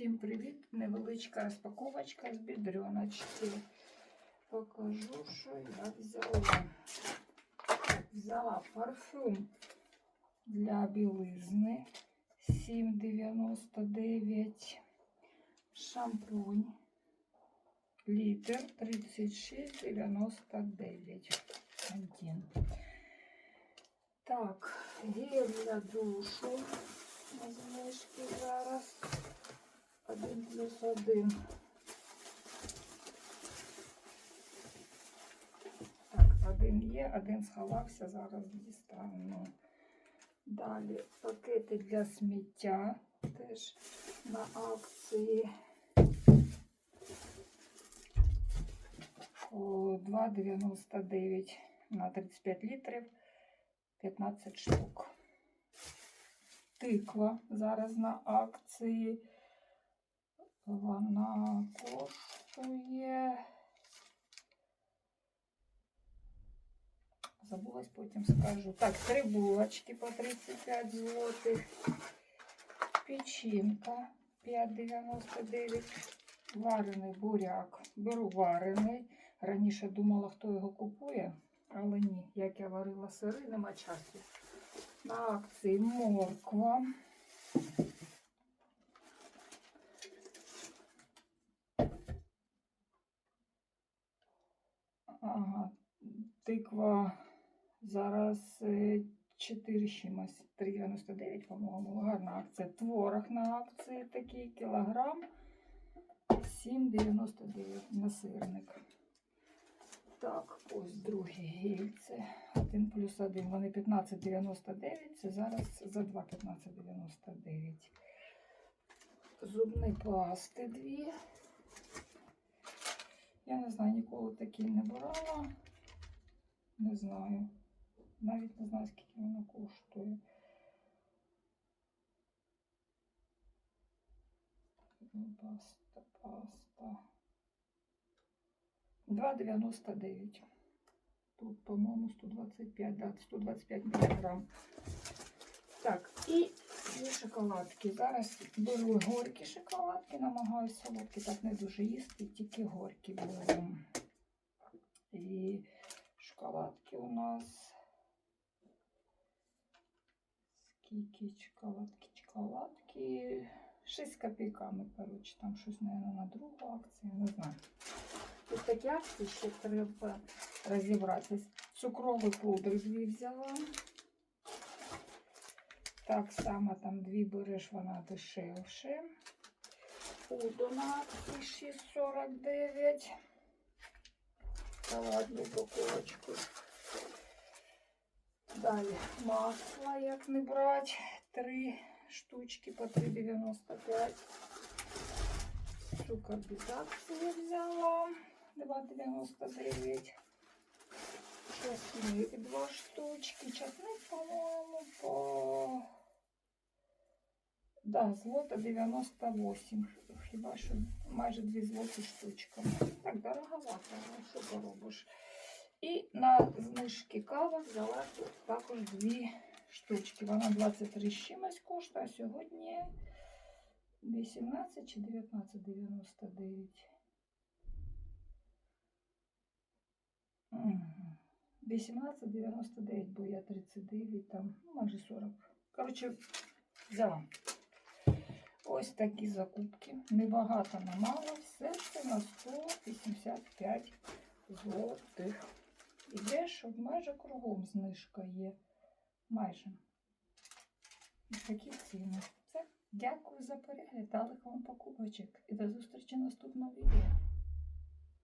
Всім привіт! Невеличка розпаковочка з бідрюночки. Покажу, що я взяла. Взяла парфюм для білизни 7,99. Шампунь. Літр 36,99. Один. Так, гель для душу. На знижки зараз. Один плюс один. Так, один є, один сховався, зараз дістану. Далі пакети для сміття теж на акції. О, 2,99 на 35 літрів, 15 штук. Тиква зараз на акції. Вона коштує. Забулась, потім скажу. Так, три булочки по 35 злотих. Печінка 5,99. Варений буряк. Беру варений. Раніше думала, хто його купує, але ні. Як я варила сири, нема часу. На акції морква. Тиква зараз е, 4 чимось, 3,99, по-моєму. Гарна акція. Творог на акції такий кілограм. 7,99 на сирник. Так, ось другі гільці. 1 плюс 1. Вони 15,99. Це зараз за 2 15,99. Зубні пасти дві. Я не знаю, ніколи такі не брала. Не знаю. Навіть не знаю, скільки воно коштує. Паста, паста. 2,99. Тут, по-моєму, 125, да, 125 мг. Так, і дві шоколадки. Зараз беру горькі шоколадки, намагаюся солодкі так не дуже їсти, тільки горькі беру. І шоколадки у нас. Скільки шоколадки, шоколадки. 6 копійками, коротше, там щось, мабуть, на другу акцію, не знаю. Тут такі акції ще треба розібратися. Цукровий пудр дві взяла. Так само там дві береш, вона дешевше. Пуду на акції 6,49. Дала одну упаковочку. Далі масло, як не брати. Три штучки по 3,95. Цукор без акції взяла. 2,99. Часник два штучки. Часник, по-моєму, по... Да, злото 98. Хіба що майже 2 злоті штучка. Так, дороговато, ну що поробиш. І на знижки кава взяла тут також дві штучки. Вона 23 з чимось коштує, а сьогодні 18 чи 19,99. Мгм. 18,99, бо я 39, там, ну, майже 40. Коротше, взяла. Ось такі закупки. Небагато мало. Все це на 185 злотих. Ідеш, майже кругом знижка є. Майже. Такі ціни. Все. Дякую за перегляд. Далих вам покупочок. І до зустрічі в наступному відео.